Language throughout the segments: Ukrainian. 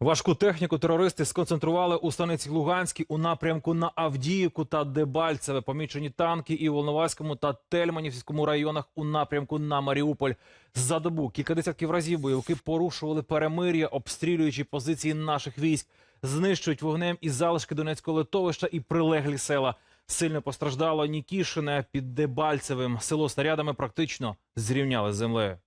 Важку техніку терористи сконцентрували у станиці Луганській у напрямку на Авдіївку та Дебальцеве. Помічені танки і у Волноваському та Тельманівському районах у напрямку на Маріуполь. За добу кілька десятків разів бойовики порушували перемир'я, обстрілюючи позиції наших військ, знищують вогнем і залишки Донецького литовища і прилеглі села. Сильно постраждало Нікішине під Дебальцевим. Село снарядами практично зрівняли з землею.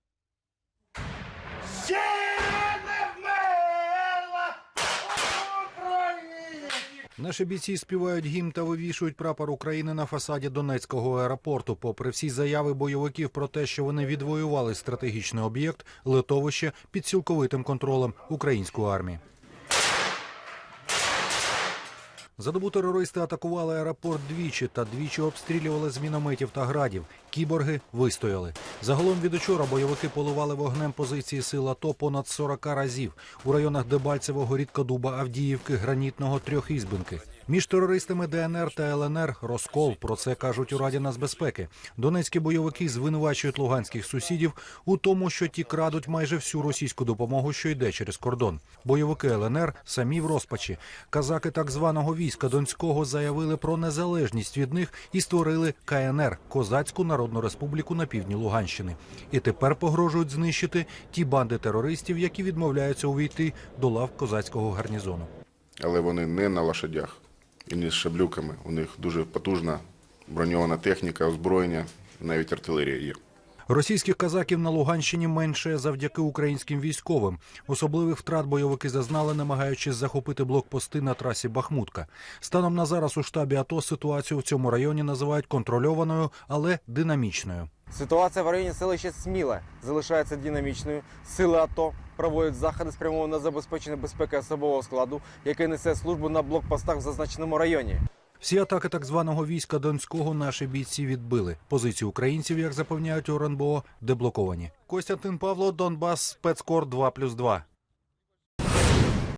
Наші бійці співають гімн та вивішують прапор України на фасаді Донецького аеропорту. Попри всі заяви бойовиків про те, що вони відвоювали стратегічний об'єкт, литовище під цілковитим контролем української армії. За добу терористи атакували аеропорт двічі та двічі обстрілювали з мінометів та градів. Кіборги вистояли. Загалом від учора бойовики поливали вогнем позиції сил АТО понад 40 разів у районах Дебальцевого, Рідкодуба, Авдіївки, Гранітного, Трьохізбинки. Між терористами ДНР та ЛНР розкол. Про це кажуть у Раді нацбезпеки. Донецькі бойовики звинувачують луганських сусідів у тому, що ті крадуть майже всю російську допомогу, що йде через кордон. Бойовики ЛНР самі в розпачі. Казаки так званого війська Донського заявили про незалежність від них і створили КНР Козацьку Народну Республіку на півдні Луганщини. І тепер погрожують знищити ті банди терористів, які відмовляються увійти до лав козацького гарнізону. але вони не на лошадях і не з шаблюками. У них дуже потужна броньована техніка, озброєння, навіть артилерія є. Російських казаків на Луганщині менше завдяки українським військовим. Особливих втрат бойовики зазнали, намагаючись захопити блокпости на трасі Бахмутка. Станом на зараз у штабі АТО ситуацію в цьому районі називають контрольованою, але динамічною. Ситуація в районі селища Сміле залишається динамічною. Сили АТО проводять заходи спрямовані на забезпечення безпеки особового складу, який несе службу на блокпостах в зазначеному районі. Всі атаки так званого війська Донського наші бійці відбили. Позиції українців, як запевняють у деблоковані. Костянтин Павло, Донбас, спецкор 2+,2.